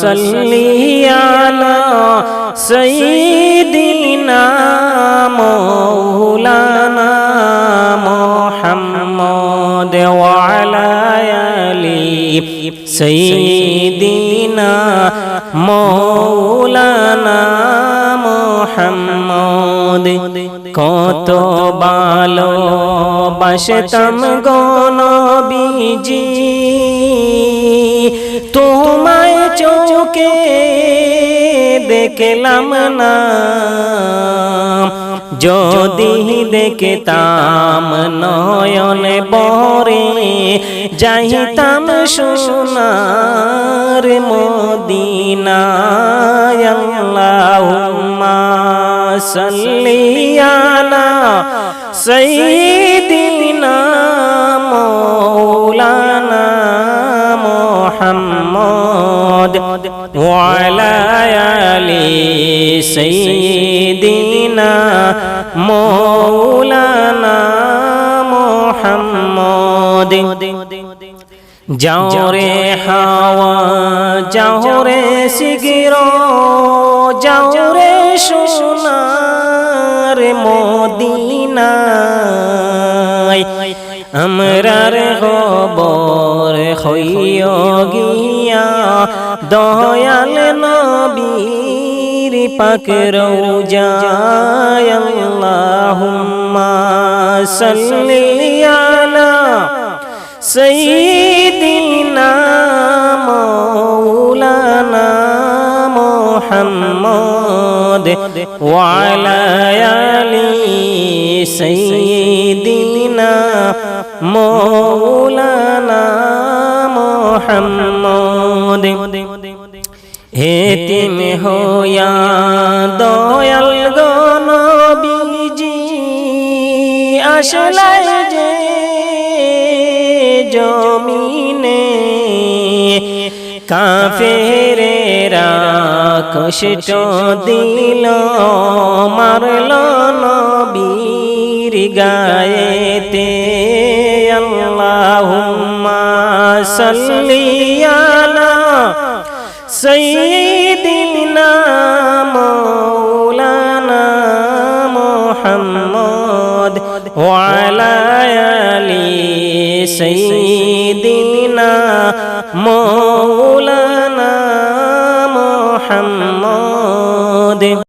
সাল্লি আলা সাইয়্যিদিনা মাওলানা মুহাম্মদ ওয়া আলা আলি সাইয়্যিদিনা মাওলানা মুহাম্মদ। কত ভালো বাসতাম গনবিজি তোমায় চোখে দেখলাম না। যদি দেখতাম নয়নে বরে, যাইতাম সোনার মদিনায়, আল্লাহুম্মা সাল্লি আলা সাইয়্যিদিনা আলি সাইয়্যিদিনা মাওলানা মুহাম্মদ। যাও রে হাওয়া যাও রে শিগির যাও রে সোনার মদিনায়। আমরার খবর হইয় গিয়া দয়াল নবীর পাক রৌজা আল্লাহুম্মা সাল্লি আলা সাইয়্যিদিনা মাওলানা মুহাম্মদ ওয়া আলা আলি সাইয়্যিদিনা মাওলানা হেতিম হইয়া দয়াল গনবিজি আসলাই যে জমিনে কাফেরেরা কষ্ট দিল, মারল নবীর গায়েতে। আল্লাহুম্মা সাল্লি আলা সাইয়্যিদিনা মাওলানা মুহাম্মদ ওয়া আলা আলি সাইয়্যিদিনা মাওলানা মুহাম্মদ।